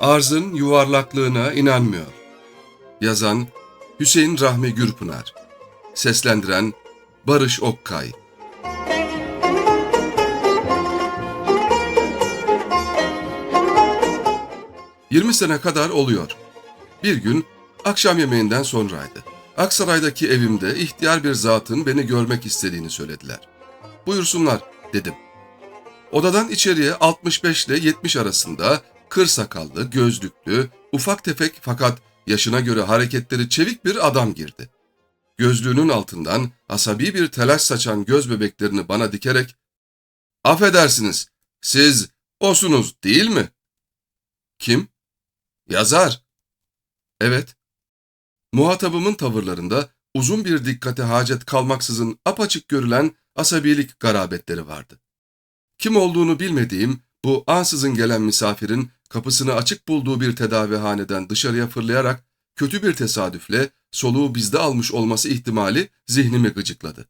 Arzın yuvarlaklığına inanmıyor. Yazan Hüseyin Rahmi Gürpınar Seslendiren Barış Okkay 20 sene kadar oluyor. Bir gün akşam yemeğinden sonraydı. Aksaray'daki evimde ihtiyar bir zatın beni görmek istediğini söylediler. Buyursunlar dedim. Odadan içeriye 65 ile 70 arasında kır sakallı, gözlüklü, ufak tefek fakat yaşına göre hareketleri çevik bir adam girdi. Gözlüğünün altından asabi bir telaş saçan göz bebeklerini bana dikerek ''Affedersiniz, siz osunuz değil mi?'' ''Kim?'' ''Yazar.'' ''Evet.'' Muhatabımın tavırlarında uzun bir dikkate hacet kalmaksızın apaçık görülen asabilik garabetleri vardı. Kim olduğunu bilmediğim bu ansızın gelen misafirin kapısını açık bulduğu bir tedavihaneden dışarıya fırlayarak kötü bir tesadüfle soluğu bizde almış olması ihtimali zihnimi gıcıkladı.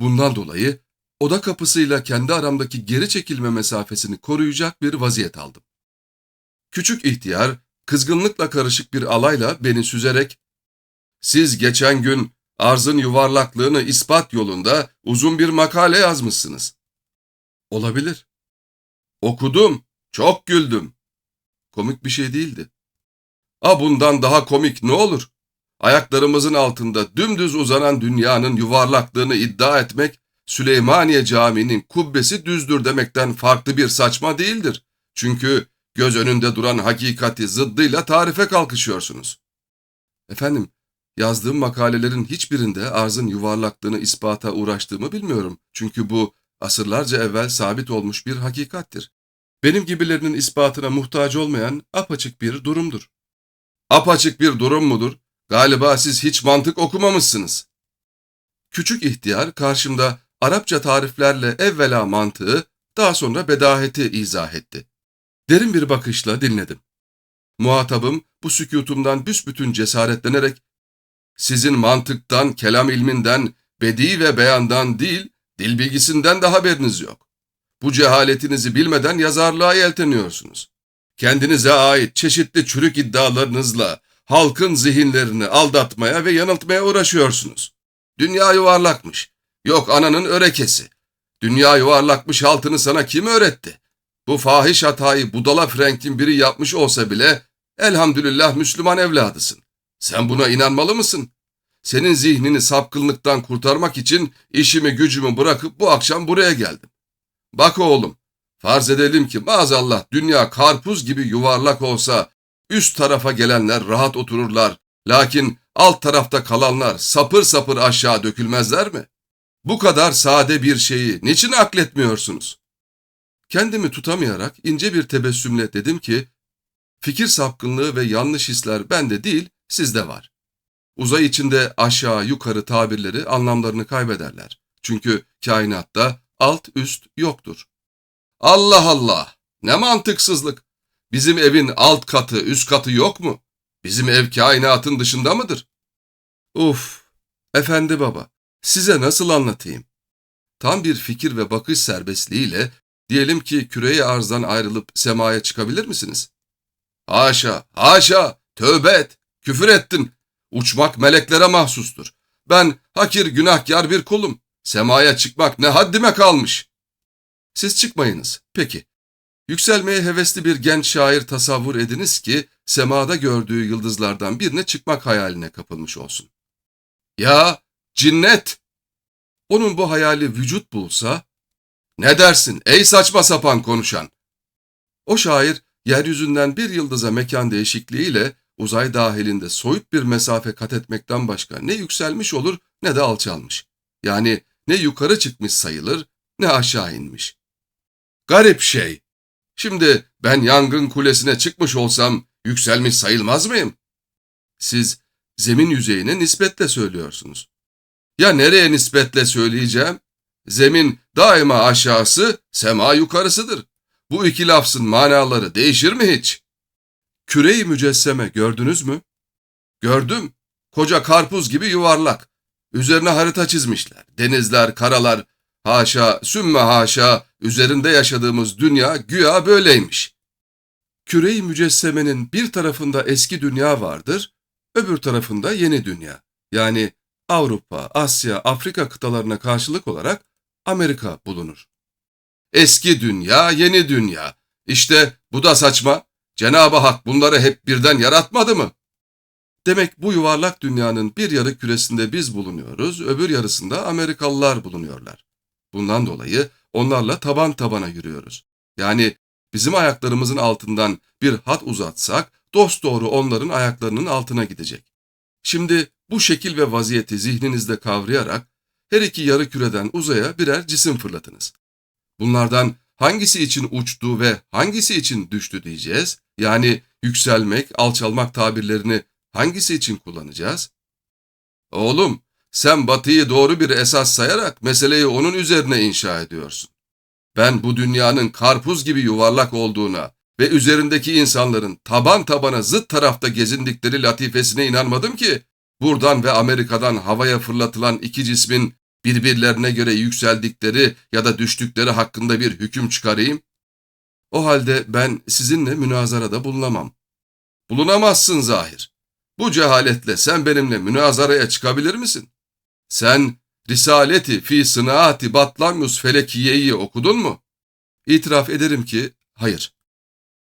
Bundan dolayı oda kapısıyla kendi aramdaki geri çekilme mesafesini koruyacak bir vaziyet aldım. Küçük ihtiyar kızgınlıkla karışık bir alayla beni süzerek siz geçen gün arzın yuvarlaklığını ispat yolunda uzun bir makale yazmışsınız. Olabilir. Okudum, çok güldüm. Komik bir şey değildi. A bundan daha komik ne olur? Ayaklarımızın altında dümdüz uzanan dünyanın yuvarlaklığını iddia etmek, Süleymaniye Camii'nin kubbesi düzdür demekten farklı bir saçma değildir. Çünkü göz önünde duran hakikati zıddıyla tarife kalkışıyorsunuz. Efendim, yazdığım makalelerin hiçbirinde arzın yuvarlaklığını ispata uğraştığımı bilmiyorum. Çünkü bu asırlarca evvel sabit olmuş bir hakikattir. Benim gibilerinin ispatına muhtaç olmayan apaçık bir durumdur. Apaçık bir durum mudur? Galiba siz hiç mantık okumamışsınız. Küçük ihtiyar karşımda Arapça tariflerle evvela mantığı, daha sonra bedaheti izah etti. Derin bir bakışla dinledim. Muhatabım bu sükutumdan büsbütün cesaretlenerek, sizin mantıktan, kelam ilminden, bedi ve beyandan değil, dil bilgisinden de haberiniz yok. Bu cehaletinizi bilmeden yazarlığa yelteniyorsunuz. Kendinize ait çeşitli çürük iddialarınızla halkın zihinlerini aldatmaya ve yanıltmaya uğraşıyorsunuz. Dünya yuvarlakmış. Yok ananın örekesi. Dünya yuvarlakmış altını sana kim öğretti? Bu fahiş hatayı budala Frank'in biri yapmış olsa bile elhamdülillah Müslüman evladısın. Sen buna inanmalı mısın? Senin zihnini sapkınlıktan kurtarmak için işimi gücümü bırakıp bu akşam buraya geldim. Bak oğlum, farz edelim ki maazallah dünya karpuz gibi yuvarlak olsa üst tarafa gelenler rahat otururlar. Lakin alt tarafta kalanlar sapır sapır aşağı dökülmezler mi? Bu kadar sade bir şeyi niçin akletmiyorsunuz? Kendimi tutamayarak ince bir tebessümle dedim ki, fikir sapkınlığı ve yanlış hisler bende değil, sizde var. Uzay içinde aşağı yukarı tabirleri anlamlarını kaybederler. Çünkü kainatta alt üst yoktur. Allah Allah! Ne mantıksızlık! Bizim evin alt katı, üst katı yok mu? Bizim ev kainatın dışında mıdır? Uf! Efendi baba, size nasıl anlatayım? Tam bir fikir ve bakış serbestliğiyle diyelim ki küreye arzdan ayrılıp semaya çıkabilir misiniz? Haşa, haşa, tövbe et, küfür ettin. Uçmak meleklere mahsustur. Ben hakir günahkar bir kulum. Semaya çıkmak ne haddime kalmış. Siz çıkmayınız. Peki. Yükselmeye hevesli bir genç şair tasavvur ediniz ki semada gördüğü yıldızlardan birine çıkmak hayaline kapılmış olsun. Ya cinnet! Onun bu hayali vücut bulsa, ne dersin ey saçma sapan konuşan? O şair yeryüzünden bir yıldıza mekan değişikliğiyle uzay dahilinde soyut bir mesafe kat etmekten başka ne yükselmiş olur ne de alçalmış. Yani ne yukarı çıkmış sayılır ne aşağı inmiş. Garip şey. Şimdi ben yangın kulesine çıkmış olsam yükselmiş sayılmaz mıyım? Siz zemin yüzeyine nispetle söylüyorsunuz. Ya nereye nispetle söyleyeceğim? Zemin daima aşağısı, sema yukarısıdır. Bu iki lafzın manaları değişir mi hiç? Küreyi mücesseme gördünüz mü? Gördüm. Koca karpuz gibi yuvarlak. Üzerine harita çizmişler. Denizler, karalar. Haşa, sümme haşa, üzerinde yaşadığımız dünya güya böyleymiş. Küre-i mücessemenin bir tarafında eski dünya vardır, öbür tarafında yeni dünya. Yani Avrupa, Asya, Afrika kıtalarına karşılık olarak Amerika bulunur. Eski dünya, yeni dünya. İşte bu da saçma. Cenab-ı Hak bunları hep birden yaratmadı mı? Demek bu yuvarlak dünyanın bir yarı küresinde biz bulunuyoruz, öbür yarısında Amerikalılar bulunuyorlar. Bundan dolayı onlarla taban tabana yürüyoruz. Yani bizim ayaklarımızın altından bir hat uzatsak dosdoğru onların ayaklarının altına gidecek. Şimdi bu şekil ve vaziyeti zihninizde kavrayarak her iki yarı küreden uzaya birer cisim fırlatınız. Bunlardan hangisi için uçtu ve hangisi için düştü diyeceğiz. Yani yükselmek, alçalmak tabirlerini hangisi için kullanacağız? Oğlum, sen batıyı doğru bir esas sayarak meseleyi onun üzerine inşa ediyorsun. Ben bu dünyanın karpuz gibi yuvarlak olduğuna ve üzerindeki insanların taban tabana zıt tarafta gezindikleri latifesine inanmadım ki, buradan ve Amerika'dan havaya fırlatılan iki cismin birbirlerine göre yükseldikleri ya da düştükleri hakkında bir hüküm çıkarayım. O halde ben sizinle münazarada bulunamam. Bulunamazsın zahir. Bu cehaletle sen benimle münazaraya çıkabilir misin? Sen Risaleti fi sınaati Batlamyus Felekiye'yi okudun mu? İtiraf ederim ki hayır.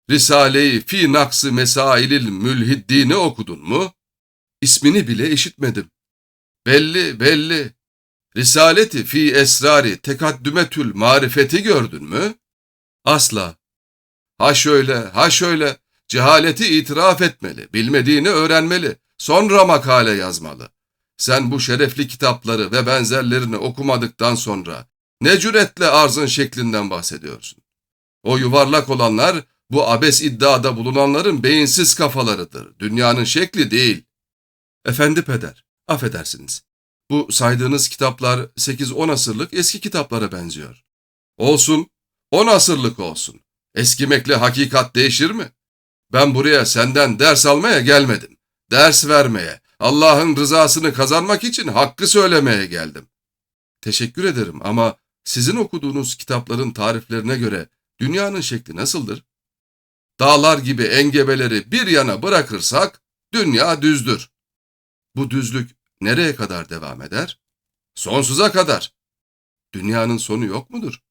Risale-i fi naksı mesailil mülhiddini okudun mu? İsmini bile işitmedim. Belli belli. Risaleti fi esrari tekaddümetül marifeti gördün mü? Asla. Ha şöyle, ha şöyle. Cehaleti itiraf etmeli, bilmediğini öğrenmeli, sonra makale yazmalı. Sen bu şerefli kitapları ve benzerlerini okumadıktan sonra ne cüretle arzın şeklinden bahsediyorsun? O yuvarlak olanlar bu abes iddiada bulunanların beyinsiz kafalarıdır. Dünyanın şekli değil. Efendi peder, affedersiniz. Bu saydığınız kitaplar 8-10 asırlık eski kitaplara benziyor. Olsun, 10 asırlık olsun. Eskimekle hakikat değişir mi? Ben buraya senden ders almaya gelmedim. Ders vermeye, Allah'ın rızasını kazanmak için hakkı söylemeye geldim. Teşekkür ederim ama sizin okuduğunuz kitapların tariflerine göre dünyanın şekli nasıldır? Dağlar gibi engebeleri bir yana bırakırsak dünya düzdür. Bu düzlük nereye kadar devam eder? Sonsuza kadar. Dünyanın sonu yok mudur?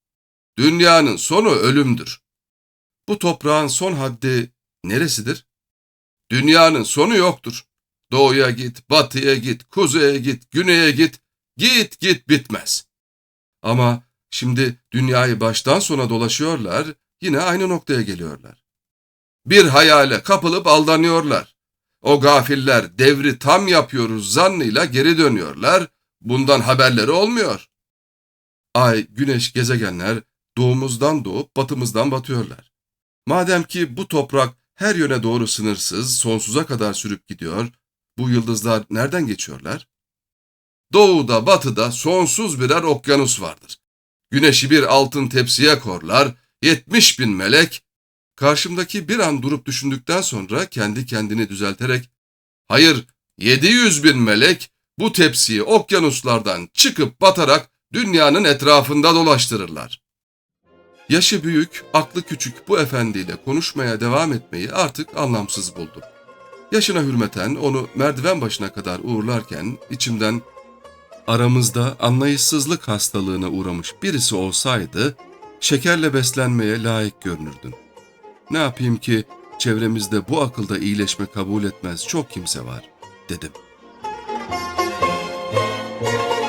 Dünyanın sonu ölümdür. Bu toprağın son haddi neresidir? Dünyanın sonu yoktur. Doğuya git, batıya git, kuzeye git, güneye git, git git bitmez. Ama şimdi dünyayı baştan sona dolaşıyorlar, yine aynı noktaya geliyorlar. Bir hayale kapılıp aldanıyorlar. O gafiller devri tam yapıyoruz zannıyla geri dönüyorlar, bundan haberleri olmuyor. Ay, güneş, gezegenler doğumuzdan doğup batımızdan batıyorlar. Madem ki bu toprak her yöne doğru sınırsız, sonsuza kadar sürüp gidiyor, bu yıldızlar nereden geçiyorlar? Doğuda, batıda sonsuz birer okyanus vardır. Güneşi bir altın tepsiye korlar, yetmiş bin melek, karşımdaki bir an durup düşündükten sonra kendi kendini düzelterek, hayır, yedi yüz bin melek bu tepsiyi okyanuslardan çıkıp batarak dünyanın etrafında dolaştırırlar. Yaşı büyük, aklı küçük bu efendiyle konuşmaya devam etmeyi artık anlamsız buldu. Yaşına hürmeten onu merdiven başına kadar uğurlarken içimden aramızda anlayışsızlık hastalığına uğramış birisi olsaydı şekerle beslenmeye layık görünürdün. Ne yapayım ki çevremizde bu akılda iyileşme kabul etmez çok kimse var dedim. Müzik